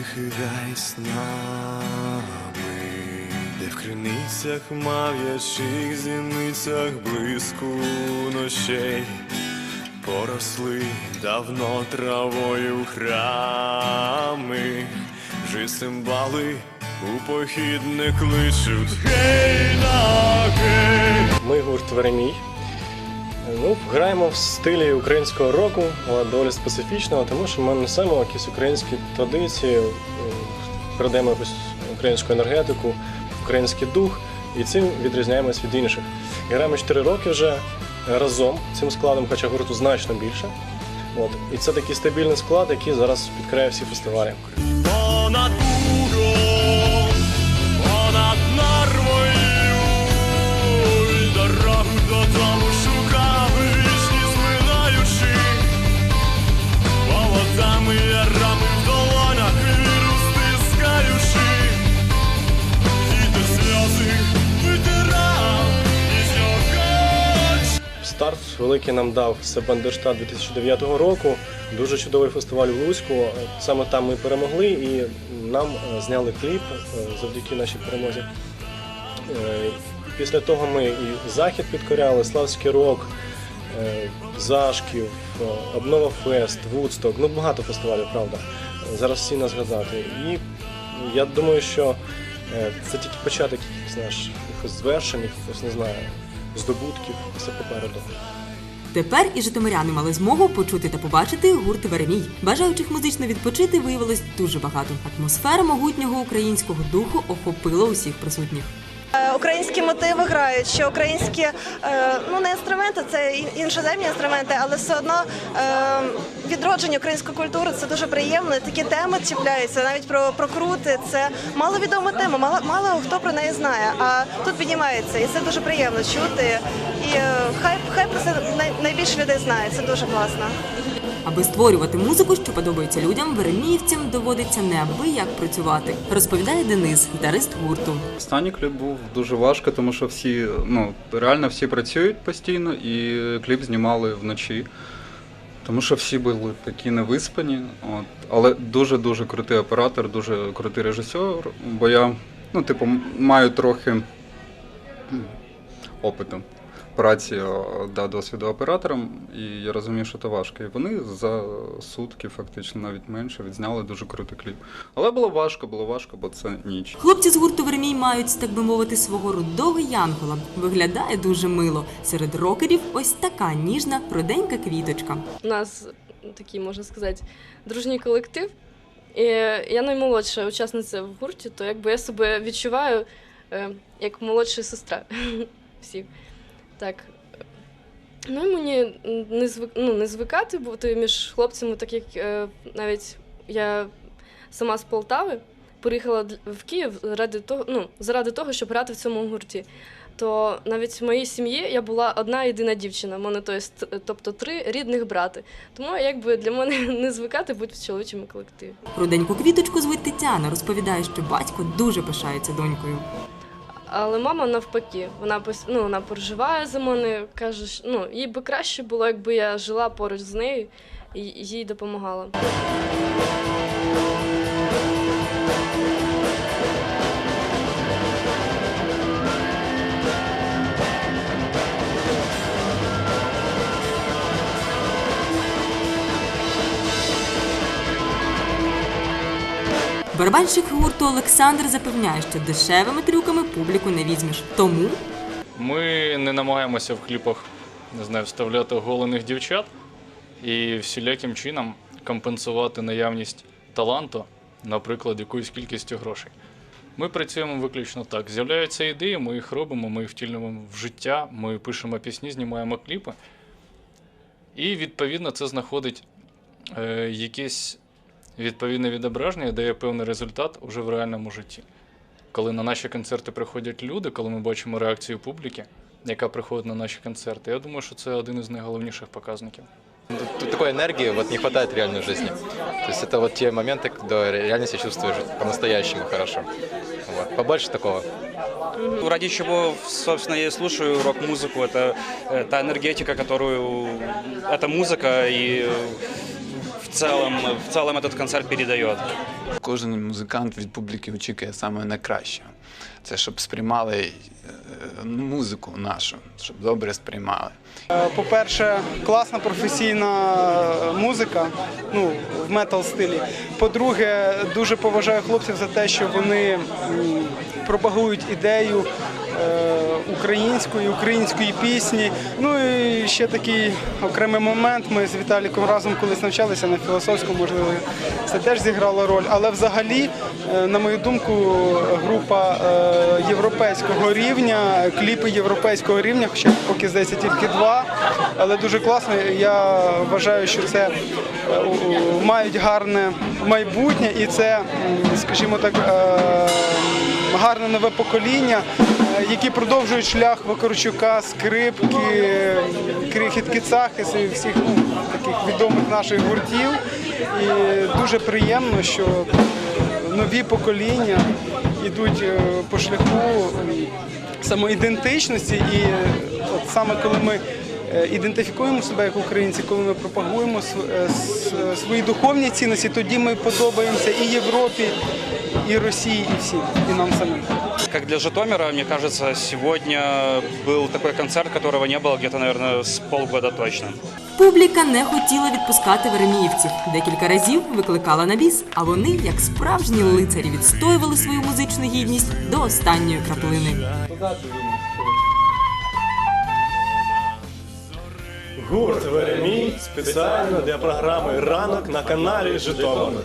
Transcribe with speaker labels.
Speaker 1: тихий гай з нами, де в криницях мав'ячих зіницях блиску ночей. Поросли давно травою храми, вже цимбали у похід не кличуть. Гей на гей!
Speaker 2: Ми гурт Веремій. Ну, граємо в стилі українського року, але доволі специфічного, тому що ми несемо якісь українські традиції, е, передаємо якусь українську енергетику, український дух, і цим відрізняємось від інших. Граємо 4 роки вже разом цим складом, хоча гурту значно більше. От. І це такий стабільний склад, який зараз підкрає всі фестивалі. Старт великий нам дав це Бандерштат 2009 року. Дуже чудовий фестиваль в Луцьку. Саме там ми перемогли і нам е, зняли кліп е, завдяки нашій перемозі. Е, Після того ми і Захід підкоряли, Славський рок, Зашків, Обнова Фест, Вудсток. Ну багато фестивалів, правда. Зараз всі не згадати. І я думаю, що це тільки початок якихось наш якихось звершень, якихось не знаю, здобутків. Все попереду.
Speaker 3: Тепер і житомиряни мали змогу почути та побачити гурт Веремій. Бажаючих музично відпочити виявилось дуже багато. Атмосфера могутнього українського духу охопила усіх присутніх.
Speaker 4: Е, Українські мотиви грають, що українські е, ну не інструменти, це і- іноземні інструменти, але все одно е, відродження української культури це дуже приємно. Такі теми чіпляються, навіть про, про крути. Це маловідома тема, мало, мало хто про неї знає. А тут піднімається, і це дуже приємно чути. І хай хай про це найбільше людей знає. Це дуже класно.
Speaker 3: Аби створювати музику, що подобається людям, вереміївцям доводиться неабияк працювати, розповідає Денис, гітарист гурту.
Speaker 5: Останній кліп був дуже важко, тому що всі, ну, реально всі працюють постійно, і кліп знімали вночі. Тому що всі були такі невиспані. От. Але дуже-дуже крутий оператор, дуже крутий режисер, бо я, ну, типу, маю трохи опиту праці да, досвіду оператором, і я розумію, що це важко. І вони за сутки, фактично, навіть менше, відзняли дуже крутий кліп. Але було важко, було важко, бо це ніч.
Speaker 3: Хлопці з гурту Веремій мають, так би мовити, свого рудого янгола. Виглядає дуже мило. Серед рокерів ось така ніжна, руденька квіточка.
Speaker 6: У нас такий, можна сказати, дружній колектив. І я наймолодша учасниця в гурті, то якби я себе відчуваю е, як молодша сестра всіх. Так. Ну мені не, звик, ну, не звикати бути між хлопцями, так як е, навіть я сама з Полтави приїхала в Київ заради того, ну, заради того, щоб грати в цьому гурті. То навіть в моїй сім'ї я була одна єдина дівчина, в мене то тобто три рідних брати. Тому якби для мене не звикати бути в чоловічому колективі.
Speaker 3: Руденьку квіточку звуть Тетяна. Розповідає, що батько дуже пишається донькою.
Speaker 6: Але мама навпаки, вона ну, вона переживає за мене, каже, ну, їй би краще було, якби я жила поруч з нею і їй допомагала.
Speaker 3: Барабанщик гурту Олександр запевняє, що дешевими трюками публіку не візьмеш. Тому
Speaker 7: Ми не намагаємося в кліпах не знаю, вставляти оголених дівчат і всіляким чином компенсувати наявність таланту, наприклад, якоюсь кількістю грошей. Ми працюємо виключно так. З'являються ідеї, ми їх робимо, ми їх втілюємо в життя, ми пишемо пісні, знімаємо кліпи. І відповідно це знаходить е, якесь відповідне відображення, дає певний результат уже в реальному житті. Коли на наші концерти приходять люди, коли ми бачимо реакцію публіки, яка приходить на наші концерти, я думаю, що це один із найголовніших показників.
Speaker 8: Тут такой энергии вот не хватает в реальной жизни. То есть это вот те моменты, когда реально себя чувствуешь по-настоящему хорошо. Вот. Побольше такого.
Speaker 9: Ради чего, собственно, я и слушаю рок-музыку. Это э, та энергетика, которую эта музыка и э, в целом, в целом этот концерт передает.
Speaker 10: Кожен музикант від публіки очікує саме найкраще. Це щоб сприймали е, ну, музику нашу, щоб добре сприймали.
Speaker 11: По-перше, класна професійна музика, ну, в метал стилі. По-друге, дуже поважаю хлопців за те, що вони пропагують ідею е, української, української пісні. Ну і ще такий окремий момент. Ми з Віталіком разом колись навчалися на філософському, можливо, це теж зіграло роль. Але взагалі, е, на мою думку, група е, європейського рівня, кліпи європейського рівня, хоча поки здається тільки два, але дуже класно. Я вважаю, що це е, мають гарне майбутнє, і це, скажімо так, гарне нове покоління, які продовжують шлях Вакарчука, скрипки, крихітки Цахис і всіх ну, таких відомих наших гуртів. І дуже приємно, що нові покоління йдуть е, по шляху самоідентичності. І е, от саме коли ми е, ідентифікуємо себе як українці, коли ми пропагуємо свої духовні цінності, тоді ми подобаємося і Європі, і Росії, і всім, і нам самим.
Speaker 9: Как для Житомира, мне кажется, сегодня был такой концерт, которого не было где-то, наверное, с полгода точно.
Speaker 3: Публіка не хотіла відпускати вереміївців. Декілька разів викликала на біс, а вони, як справжні лицарі, відстоювали свою музичну гідність до останньої краплини.
Speaker 2: Гурт Веремій спеціально для програми Ранок на каналі Житомир.